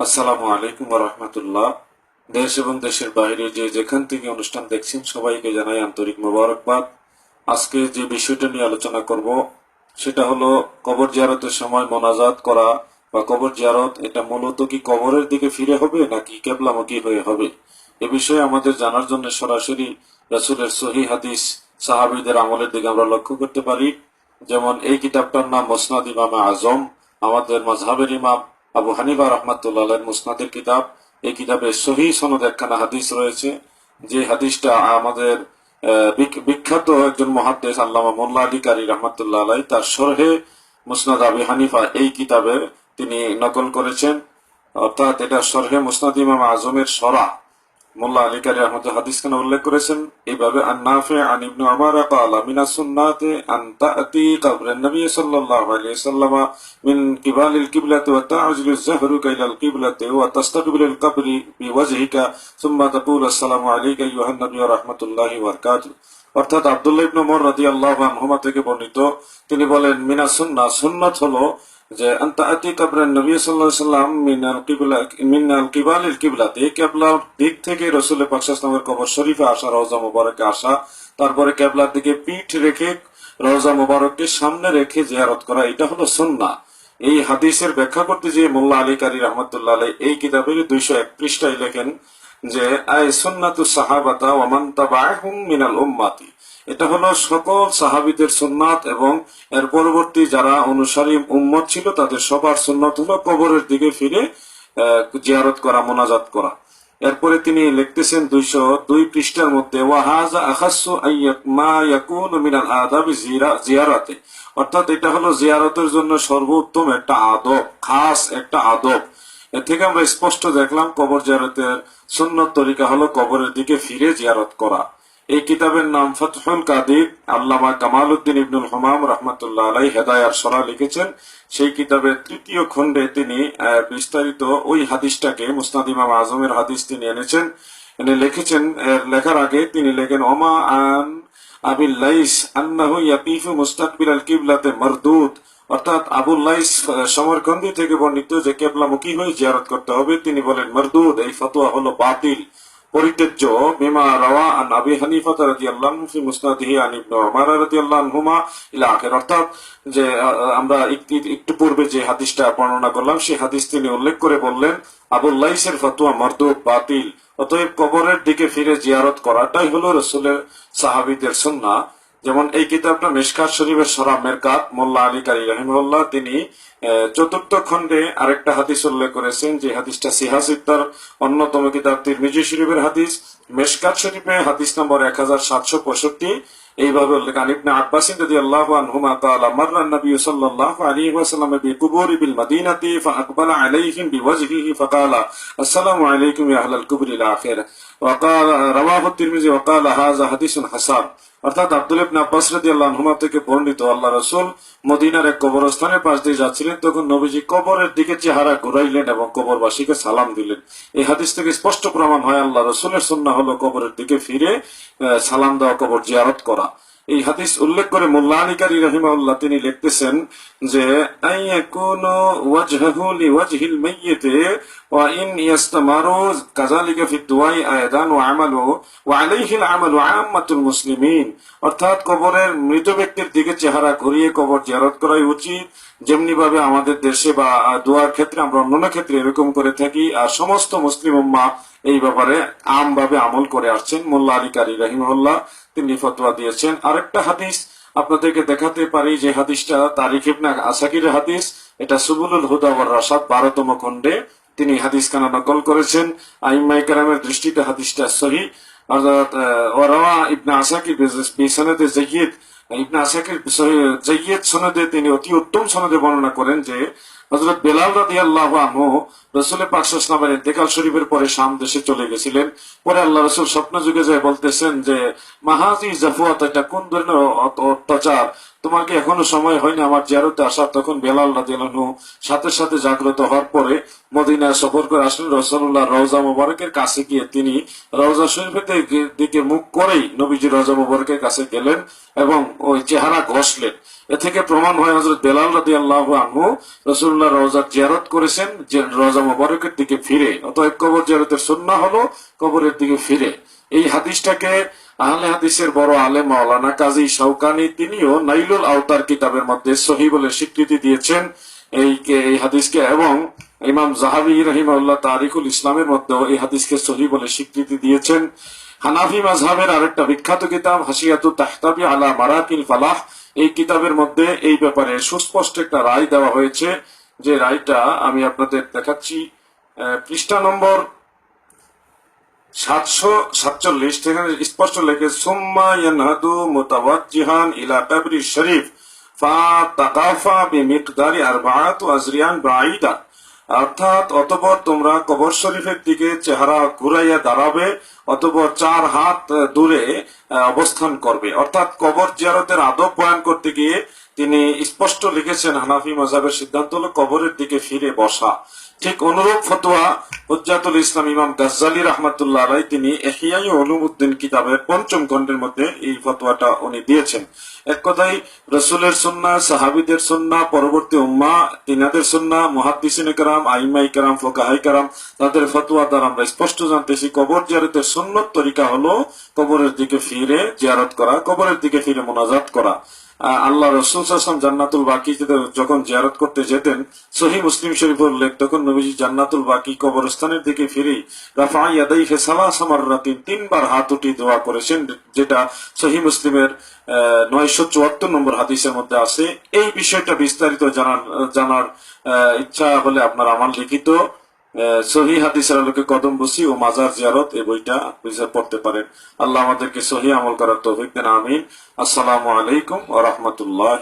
আসসালামু আলাইকুম রহমতুল্লাহ। দেশ এবং দেশের বাইরে যে যেখান থেকে অনুষ্ঠান দেখছেন, সবাইকে জানাই আন্তরিক মোবারকবাদ। আজকে যে বিষয়টা নিয়ে আলোচনা করব, সেটা হলো কবর জিয়ারতের সময় মোনাজাত করা বা কবর জিয়ারত, এটা মূলত কি কবরের দিকে ফিরে হবে নাকি কেবলামুখী হয়ে হবে? এ বিষয়ে আমাদের জানার জন্য সরাসরি রাসূলের সহি হাদিস সাহাবীদের আমলের দিকে আমরা লক্ষ্য করতে পারি। যেমন এই কিতাবটার নাম মোসনাদ ইমামে আজম, আমাদের মাজহাবের ইমাম আবু হানিবা রহমাতুল্লাহ মুসনাদের কিতাব। এই কিতাবে সহি সনদ একখানা হাদিস রয়েছে। যে হাদিসটা আমাদের বিখ্যাত একজন মহাদেশ আল্লামা মোল্লা আধিকারী কারি রহমাতুল্লাহ আলাই তার সরহে মুসনাদ আবি হানিফা এই কিতাবের তিনি নকল করেছেন। অর্থাৎ এটা সরহে মুসনাদ ইমাম আজমের সরা। মোল্লা আলী কারি আহমদ হাদিসখানে উল্লেখ করেছেন এইভাবে আন্নাফে আন ইবনু আমার কালা সুন্নাতে আন তাতি কবর নবী সাল্লাল্লাহু আলাইহি সাল্লাম মিন কিবালিল কিবলাতি ওয়া তা'জিলু যাহরুকা ইলাল কিবলাতি ওয়া তাস্তাকবিলুল কবরি বিওয়াজহিকা, সুম্মা তাকুলু আসসালামু আলাইকা আইয়ুহান নবী ওয়া রাহমাতুল্লাহি ওয়া বারাকাতুহু। অর্থাৎ আব্দুল্লাহ ইবনে ওমর রাদিয়াল্লাহু আনহুমা থেকে বর্ণিত, তিনি বলেন, মিনা সুন্নাহ সুন্নাত হলো যে আন্তা নবী আলাইহি সাল্লাম মিনাল কিবলা, মিনাল কিবালিল কিবলাতে কেবলার দিক থেকে কবর শরীফে আসা, রওজা আসা, তারপরে কেবলার দিকে পিঠ রেখে রওজা মুবারককে সামনে রেখে জিয়ারত করা, এটা হলো সুন্নাহ। এই হাদিসের ব্যাখ্যা করতে যে মোল্লা আলী কারি রহমতুল্লাহ এই কিতাবের দুইশো এক পৃষ্ঠায় লেখেন যে আই সুন্নাতু সাহাবাতা ওমান তাবাহুম মিনাল উম্মাতি। এটা হলো সকল সাহাবীদের সুন্নাত এবং এর পরবর্তী যারা অনুসারী উম্মত ছিল, তাদের সবার সুন্নত হলো কবরের দিকে ফিরে জিয়ারত করা, মোনাজাত করা। এরপরে তিনি লিখতেছেন দুইশো দুই পৃষ্ঠার মধ্যে জিয়ারাতে। অর্থাৎ এটা হলো জিয়ারতের জন্য সর্বোত্তম একটা আদব, খাস একটা আদব। এর থেকে আমরা স্পষ্ট দেখলাম কবর জিয়ারতের সুন্নত তরিকা হলো কবরের দিকে ফিরে জিয়ারত করা। এই কিতাবের নাম ফতহুল কাদির আল্লামা কামাল উদ্দিন ইবনুল হুমাম রহমতুল্লাহ আলাই হেদায়ার সরা লিখেছেন। সেই কিতাবের তৃতীয় খণ্ডে তিনি বিস্তারিত ওই হাদিসটাকে মুসনাদ ইমাম আজমের হাদিস তিনি এনেছেন। এনে লিখেছেন লেখার আগে তিনি লেখেন, ওমা আন আবিল লাইস আন্নাহু ইয়াকিফু মুস্তাকবিল আল কিবলাতে মারদুদ। অর্থাৎ আবুল লাইস সমরকন্দি থেকে বর্ণিত যে কেবলামুখী হয়ে জিয়ারত করতে হবে, তিনি বলেন, মারদুদ, এই ফতোয়া হলো বাতিল। পরিত্যাজ্য বিমা রাওয়া আন আবি হানিফা রাদিয়াল্লাহু ফি মুসনাদিহি আন ইবনে উমার রাদিয়াল্লাহু আনহুমা ইলা আখির। অর্থাৎ যে আমরা একটু পূর্বে যে হাদিসটা বর্ণনা করলাম, সেই হাদিস তিনি উল্লেখ করে বললেন আবুল লাইসের ফতোয়া মারদুদ বাতিল, অতএব কবরের দিকে ফিরে জিয়ারত করাটাই হলো রসুলের সাহাবীদের সুন্নাহ। যেমন এই কিতাবটা মিসকাত শরীফের সরা মেরকাত, মোল্লা আলী কারি রহিমুল্লাহ তিনি চতুর্থ খণ্ডে আরেকটা হাদিস উল্লেখ করেছেন যে হাদিসটা সিহা সিদ্দার অন্যতম কিতাব তিরমিজি শরীফের হাদিস। মেসকাত শরীফে হাদিস নম্বর এক হাজার সাতশো পঁয়ষট্টি, এইভাবে উল্লেখ আলিবনে আব্বাসিন যদি আল্লাহ আনহুমা তাআলা মাররা নবী সাল্লাল্লাহু আলাইহি ওয়াসাল্লাম বি কুবুরি বিল মদিনাতি ফাআকবালা আলাইহিম বি বিওয়াজহিহি ফাকালা, আসসালামু আলাইকুম ইয়া আহলাল কুবুরি ইলা আখির। ওয়া ক্বালা, রাওয়াহু তিরমিজি, ওয়া ক্বালা হাদিসুন হাসান। অর্থাৎ আব্দুল ইবনে আব্বাস রাদিয়াল্লাহু আনহুমা থেকে বর্ণিত আল্লাহ রাসূল মদিনার এক কবরস্থানের পাশ দিয়ে যাচ্ছিলেন, তখন নবীজি কবরের দিকে চেহারা ঘুরাইলেন এবং কবরবাসীকে সালাম দিলেন। এই হাদিস থেকে স্পষ্ট প্রমাণ হয়, আল্লাহ রসুলের সুন্নাহ হলো কবরের দিকে ফিরে সালাম দেওয়া কবর জিয়ারত করা। এই হাদিস উল্লেখ করে মোল্লা আলিকারি রহিমাউল্লাহ তিনি লিখতেছেন যে অর্থাৎ কবরের মৃত ব্যক্তির দিকে চেহারা ঘুরিয়ে কবর জিয়ারত করাই উচিত। যেমনি ভাবে আমাদের দেশে বা দোয়ার ক্ষেত্রে আমরা অন্যান্য ক্ষেত্রে এরকম করে থাকি আর সমস্ত মুসলিম উম্মা এই ব্যাপারে আমভাবে আমল করে আসছেন মোল্লা আলী কারি তিনি ফতোয়া দিয়েছেন। আরেকটা হাদিস আপনাদেরকে দেখাতে পারি যে হাদিসটা তারিখ ইবনা আসাকির হাদিস। এটা সুবুলুল হুদা ওয়ার রাসাদ বারোতম খণ্ডে তিনি হাদিস খানা নকল করেছেন। আইমাই কালামের দৃষ্টিতে হাদিসটা সহি। অর্থাৎ আহ, ইবনা আসাকির বিসানাতে জাইয়িদ ইবনে আসাকির জৈয়দ সনদে তিনি অতি উত্তম সনদে বর্ণনা করেন যে হজরত বেলাল রাদিয়াল্লাহু আনহু রাসূলের পাক সাল্লাল্লাহু আলাইহি দেকাল শরীফের পরে শাম দেশে চলে গেছিলেন। পরে আল্লাহ রসুল স্বপ্ন যুগে যায় বলতেছেন যে, মাহাজি জাফুয়াত, এটা কোন ধরনের অত্যাচার তোমাকে এখনও সময় হয়নি আমার জিয়ারতে আসার তখন বেলাল রাদিয়াল্লাহু সাথে সাথে জাগ্রত হওয়ার পরে মদিনা সফর করে আসলেন। রসুল্লাহ রওজা মোবারকের কাছে গিয়ে তিনি রওজা শরীফের দিকে- মুখ করেই নবীজি রওজা মোবারকের কাছে গেলেন এবং ওই চেহারা ঘষলেন। এ থেকে প্রমাণ হয় হজরত বেলাল রাদি আল্লাহ আনহু রসুল্লাহ রওজা জিয়ারত করেছেন, যে রওজা মোবারকের দিকে ফিরে। অতএব কবর জিয়ারতের সুন্নাহ হলো কবরের দিকে ফিরে। এই হাদিসটাকে আহলে হাদিসের বড় আলেম মাওলানা কাজী শাউকানি তিনিও নাইলুল আওতার কিতাবের মধ্যে সহি বলে স্বীকৃতি দিয়েছেন এই এই হাদিসকে এবং ইমাম জাহাবি রহিমাল্লাহ তারিকুল ইসলামের মধ্যেও এই হাদিসকে সহি বলে স্বীকৃতি দিয়েছেন। হানাফি মাজহাবের আরেকটা বিখ্যাত কিতাব, হাসিয়াতু তাহতাবি আলা মারাকিল ফালাহ, এই কিতাবের মধ্যে এই ব্যাপারে সুস্পষ্ট একটা রায় দেওয়া হয়েছে। যে রায়টা আমি আপনাদের দেখাচ্ছি। পৃষ্ঠা নম্বর সাতশো সাতচল্লিশ স্পষ্ট লেখে, সুম্মা ইয়ানহাদু ইলা কাবরি শরীফ, ফা তাকাফা আজরিয়ান অর্থাৎ, অতপর তোমরা কবর শরীফের দিকে চেহারা ঘুরাইয়া দাঁড়াবে, অতপর চার হাত দূরে অবস্থান করবে। অর্থাৎ, কবর জিয়ারতের আদব বয়ান করতে গিয়ে তিনি স্পষ্ট লিখেছেন হানাফি মজাবের সিদ্ধান্ত হলো কবরের দিকে ফিরে বসা। ঠিক অনুরূপ ফতোয়া হুজ্জাতুল ইসলাম ইমাম গাজ্জালি রহমাতুল্লাহ আলাই তিনি এহিয়াই উলুমউদ্দিন কিতাবের পঞ্চম খণ্ডের মধ্যে এই ফতোয়াটা উনি দিয়েছেন। এক কথায়, রসুলের সুন্না সাহাবিদের সুন্না পরবর্তী উম্মা, তিনাদের সুন্না মহাদ্দিসিন কারাম, আইমাই কারাম, ফোকাহাই কারাম, তাদের ফতোয়া দ্বারা আমরা স্পষ্ট জানতেছি কবর জিয়ারতের সুন্নত তরিকা হলো কবরের দিকে ফিরে জিয়ারত করা, কবরের দিকে ফিরে মোনাজাত করা। আল্লাহ রসুল সাল্লাম জান্নাতুল বাকি যখন জিয়ারত করতে যেতেন সহি মুসলিম শরীফ উল্লেখ, তখন নবীজি জান্নাতুল বাকি কবরস্থানের দিকে ফিরেই রাফা ইয়াদাই তিনবার হাত উঠি দোয়া করেছেন, যেটা সহি মুসলিমের নয়শো চুয়াত্তর নম্বর হাদিসের মধ্যে আছে। এই বিষয়টা বিস্তারিত জানার জানার ইচ্ছা হলে আপনার আমার লিখিত সহি হাদিসের আলোকে কদম বসি ও মাজার জিয়ারত এই বইটা বুঝে পড়তে পারেন। আল্লাহ আমাদেরকে সহি আমল করার তৌফিক দেন, আমিন। আসসালামু আলাইকুম ও রহমতুল্লাহ